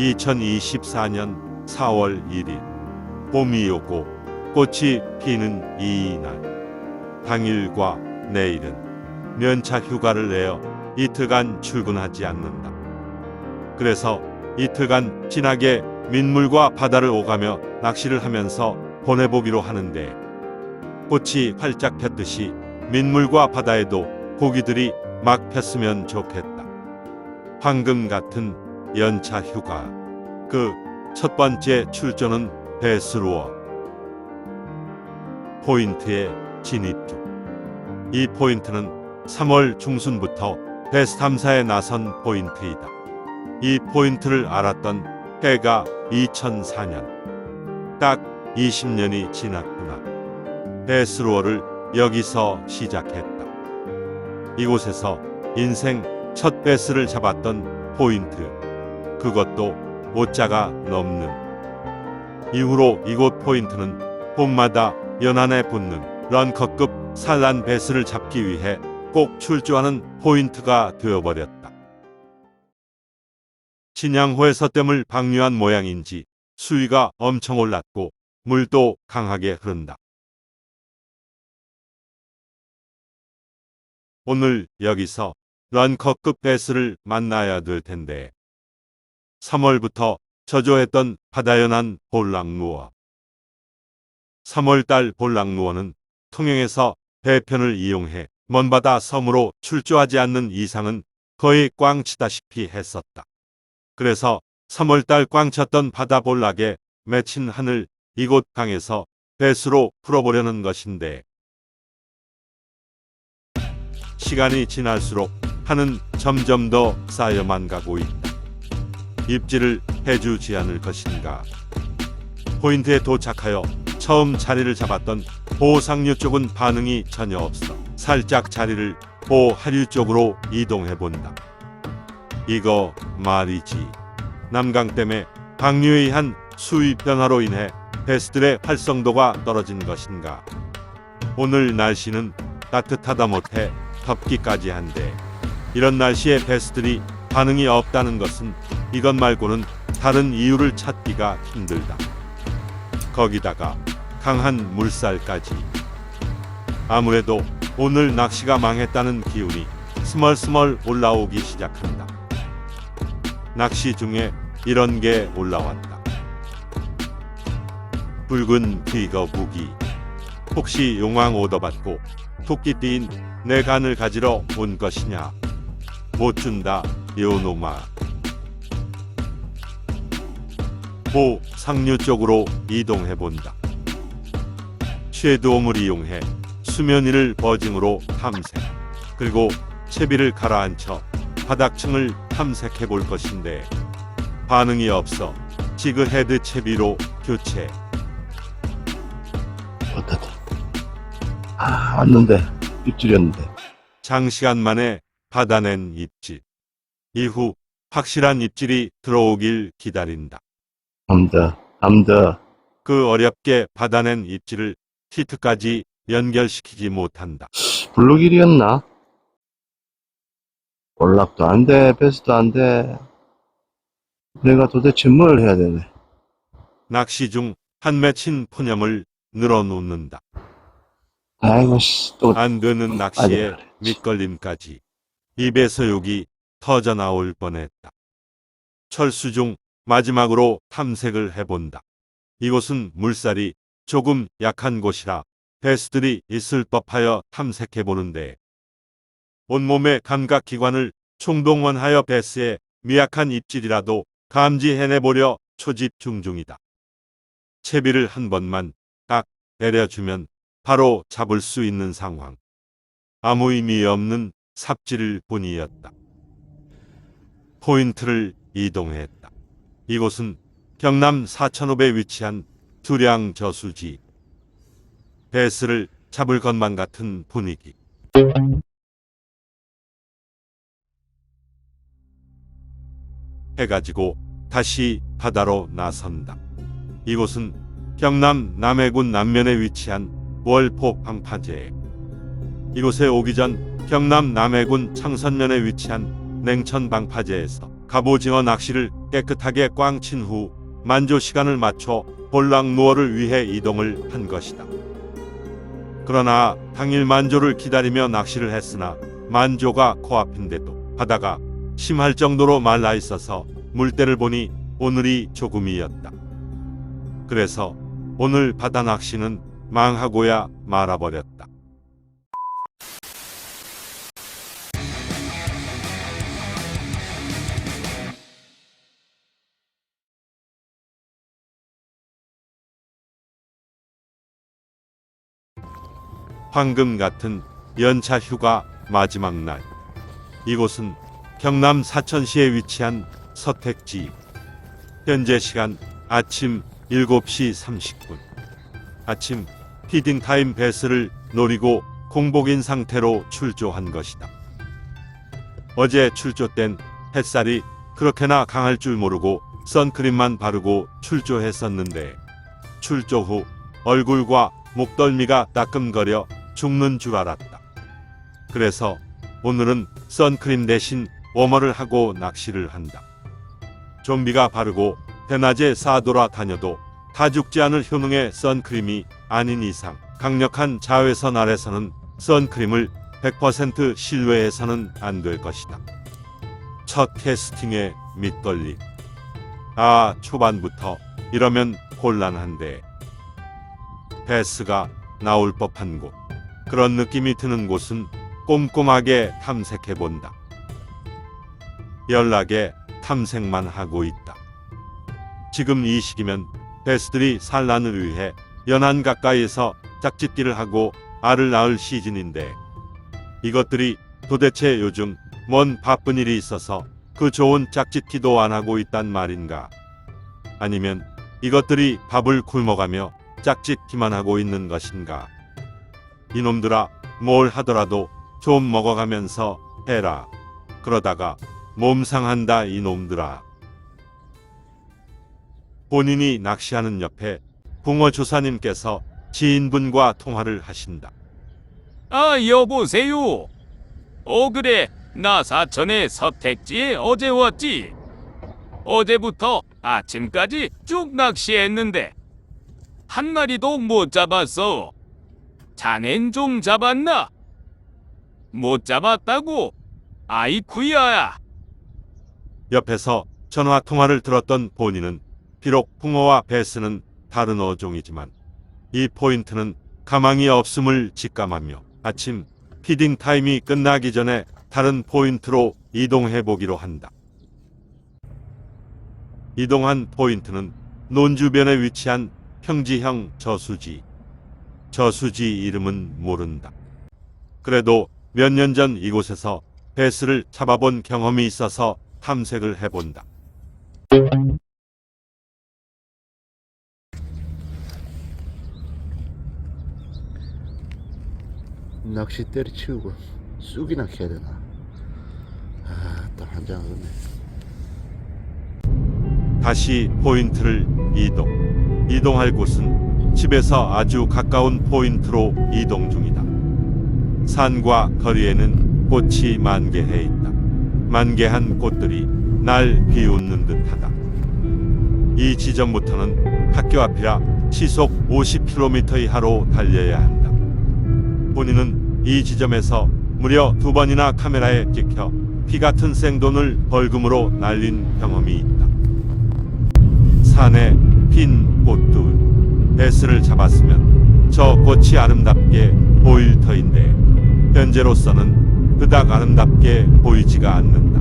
2024년 4월 1일 봄이 오고 꽃이 피는 이날 당일과 내일은 면차 휴가를 내어 이틀간 출근하지 않는다. 그래서 이틀간 진하게 민물과 바다를 오가며 낚시를 하면서 보내보기로 하는데 꽃이 활짝 폈듯이 민물과 바다에도 고기들이 막 폈으면 좋겠다. 황금 같은 연차 휴가. 그 첫 번째 출조는 배스루어. 포인트의 진입 중. 이 포인트는 3월 중순부터 배스 탐사에 나선 포인트이다. 이 포인트를 알았던 해가 2004년. 딱 20년이 지났구나. 배스루어를 여기서 시작했다. 이곳에서 인생 첫 배스를 잡았던 포인트. 그것도 오자가 넘는. 이후로 이곳 포인트는 봄마다 연안에 붙는 런커급 산란 배스를 잡기 위해 꼭 출조하는 포인트가 되어버렸다. 진양호의 서댐을 방류한 모양인지 수위가 엄청 올랐고 물도 강하게 흐른다. 오늘 여기서 런커급 배스를 만나야 될 텐데 3월부터 저조했던 바다연한 볼락루어 3월달 볼락루어는 통영에서 배편을 이용해 먼바다 섬으로 출조하지 않는 이상은 거의 꽝치다시피 했었다. 그래서 3월달 꽝쳤던 바다 볼락에 맺힌 한을 이곳 강에서 배수로 풀어보려는 것인데 시간이 지날수록 한은 점점 더 쌓여만 가고 있다. 입질을 해주지 않을 것인가. 포인트에 도착하여 처음 자리를 잡았던 보상류 쪽은 반응이 전혀 없어 살짝 자리를 보하류 쪽으로 이동해 본다. 이거 말이지. 남강댐의 방류의 수위 변화로 인해 베스들의 활성도가 떨어진 것인가. 오늘 날씨는 따뜻하다 못해 덥기까지 한데 이런 날씨에 베스들이 반응이 없다는 것은 이것 말고는 다른 이유를 찾기가 힘들다. 거기다가 강한 물살까지. 아무래도 오늘 낚시가 망했다는 기운이 스멀스멀 올라오기 시작한다. 낚시 중에 이런 게 올라왔다. 붉은 귀거 무기. 혹시 용왕 오더 받고 토끼띠인 내 간을 가지러 온 것이냐? 못 준다, 요놈아. 보 상류 쪽으로 이동해 본다. 쉐도움을 이용해 수면 위를 버징으로 탐색, 그리고 채비를 가라앉혀 바닥층을 탐색해 볼 것인데 반응이 없어 지그 헤드 채비로 교체. 왔다. 아, 왔는데. 입질이었는데. 장시간 만에 받아낸 입질. 이후 확실한 입질이 들어오길 기다린다. 남다. 남다. 그 어렵게 받아낸 입질을 히트까지 연결시키지 못한다. 블루길이었나? 올락도 안 돼. 베스도 안 돼. 내가 도대체 뭘 해야 되네. 낚시 중 한 맺힌 포념을 늘어놓는다. 아이고, 씨. 또, 안 되는 낚시에 그래. 밑걸림까지 입에서 욕이 터져 나올 뻔했다. 철수 중 마지막으로 탐색을 해본다. 이곳은 물살이 조금 약한 곳이라 베스들이 있을 법하여 탐색해 보는데 온몸의 감각 기관을 총동원하여 베스의 미약한 입질이라도 감지해내보려 초집중 중이다. 채비를 한 번만 딱 내려주면 바로 잡을 수 있는 상황. 아무 의미 없는 삽질 뿐이었다. 포인트를 이동했다. 이곳은 경남 사천읍에 위치한 두량 저수지. 배스를 잡을 것만 같은 분위기. 해가 지고 다시 바다로 나선다. 이곳은 경남 남해군 남면에 위치한 월포 방파제. 이곳에 오기 전 경남 남해군 창선면에 위치한 냉천 방파제에서 갑오징어 낚시를 깨끗하게 꽝친 후 만조 시간을 맞춰 볼락누어를 위해 이동을 한 것이다. 그러나 당일 만조를 기다리며 낚시를 했으나 만조가 코앞인데도 바다가 심할 정도로 말라 있어서 물때를 보니 오늘이 조금이었다. 그래서 오늘 바다 낚시는 망하고야 말아버렸다. 황금 같은 연차 휴가 마지막 날. 이곳은 경남 사천시에 위치한 서택지. 현재 시간 아침 7시 30분. 아침 피딩 타임 베스를 노리고 공복인 상태로 출조한 것이다. 어제 출조 땐 햇살이 그렇게나 강할 줄 모르고 선크림만 바르고 출조했었는데 출조 후 얼굴과 목덜미가 따끔거려 죽는 줄 알았다. 그래서 오늘은 선크림 대신 워머를 하고 낚시를 한다. 좀비가 바르고 대낮에 싸돌아 다녀도 다 죽지 않을 효능의 선크림이 아닌 이상 강력한 자외선 아래서는 선크림을 100% 신뢰해서는 안 될 것이다. 첫 캐스팅에 밑걸림. 아, 초반부터 이러면 곤란한데. 베스가 나올 법한 곳. 그런 느낌이 드는 곳은 꼼꼼하게 탐색해 본다. 연락에 탐색만 하고 있다. 지금 이 시기면 베스들이 산란을 위해 연안 가까이에서 짝짓기를 하고 알을 낳을 시즌인데 이것들이 도대체 요즘 뭔 바쁜 일이 있어서 그 좋은 짝짓기도 안 하고 있단 말인가? 아니면 이것들이 밥을 굶어가며 짝짓기만 하고 있는 것인가? 이놈들아 뭘 하더라도 좀 먹어가면서 해라. 그러다가 몸 상한다 이놈들아. 본인이 낚시하는 옆에 붕어 조사님께서 지인분과 통화를 하신다. 아, 여보세요. 어, 그래. 나 사천에 서택지에 어제 왔지. 어제부터 아침까지 쭉 낚시했는데 한 마리도 못 잡았어. 자넨 좀 잡았나? 못 잡았다고? 아이쿠야. 옆에서 전화 통화를 들었던 본인은 비록 붕어와 베스는 다른 어종이지만 이 포인트는 가망이 없음을 직감하며 아침 피딩 타임이 끝나기 전에 다른 포인트로 이동해 보기로 한다. 이동한 포인트는 논 주변에 위치한 평지형 저수지. 저수지 이름은 모른다. 그래도 몇 년 전 이곳에서 베스를 잡아본 경험이 있어서 탐색을 해본다. 낚시 때려치우고 쑥이나 캐야 되나? 아, 또 한장하겠네. 다시 포인트를 이동. 이동할 곳은 집에서 아주 가까운 포인트로 이동 중이다. 산과 거리에는 꽃이 만개해 있다. 만개한 꽃들이 날 비웃는 듯하다. 이 지점부터는 학교 앞이라 시속 50km 이하로 달려야 한다. 본인은 이 지점에서 무려 두 번이나 카메라에 찍혀 피 같은 생돈을 벌금으로 날린 경험이 있다. 산에 핀 꽃들 베스를 잡았으면 저 꽃이 아름답게 보일 터인데 현재로서는 그닥 아름답게 보이지가 않는다.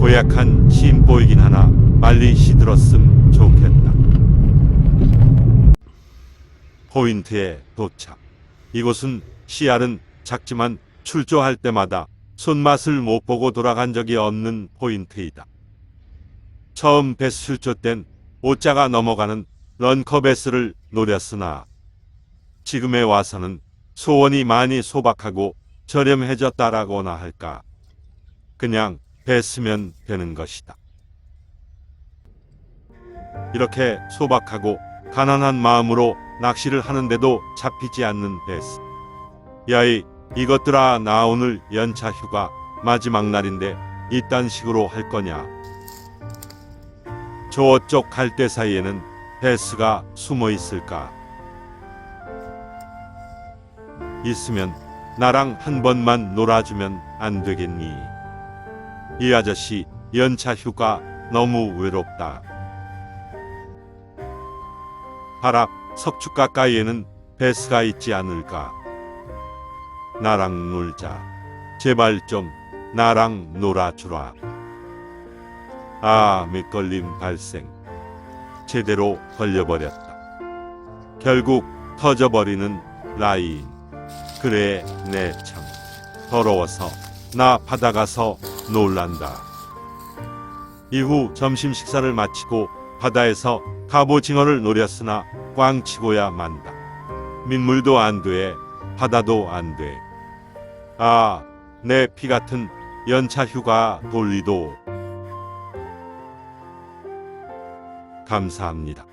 고약한 심 보이긴 하나 빨리 시들었음 좋겠다. 포인트에 도착. 이곳은 씨알은 작지만 출조할 때마다 손맛을 못 보고 돌아간 적이 없는 포인트이다. 처음 베스 출조 땐 오자가 넘어가는 런커 베스를 노렸으나 지금에 와서는 소원이 많이 소박하고 저렴해졌다라고나 할까. 그냥 베스면 되는 것이다. 이렇게 소박하고 가난한 마음으로 낚시를 하는데도 잡히지 않는 베스. 야이, 이것들아, 나 오늘 연차 휴가 마지막 날인데 이딴 식으로 할 거냐? 저쪽 갈대 사이에는 베스가 숨어 있을까? 있으면 나랑 한 번만 놀아주면 안 되겠니? 이 아저씨 연차 휴가 너무 외롭다. 바랍 석축 가까이에는 베스가 있지 않을까? 나랑 놀자. 제발 좀 나랑 놀아주라. 아, 밑걸림 발생. 제대로 걸려버렸다. 결국 터져버리는 라인. 그래, 내 참. 더러워서 나 바다 가서 놀란다. 이후 점심 식사를 마치고 바다에서 갑오징어를 노렸으나 꽝치고야 만다. 민물도 안 돼, 바다도 안 돼. 아, 내 피 같은 연차 휴가 돌리도. 감사합니다.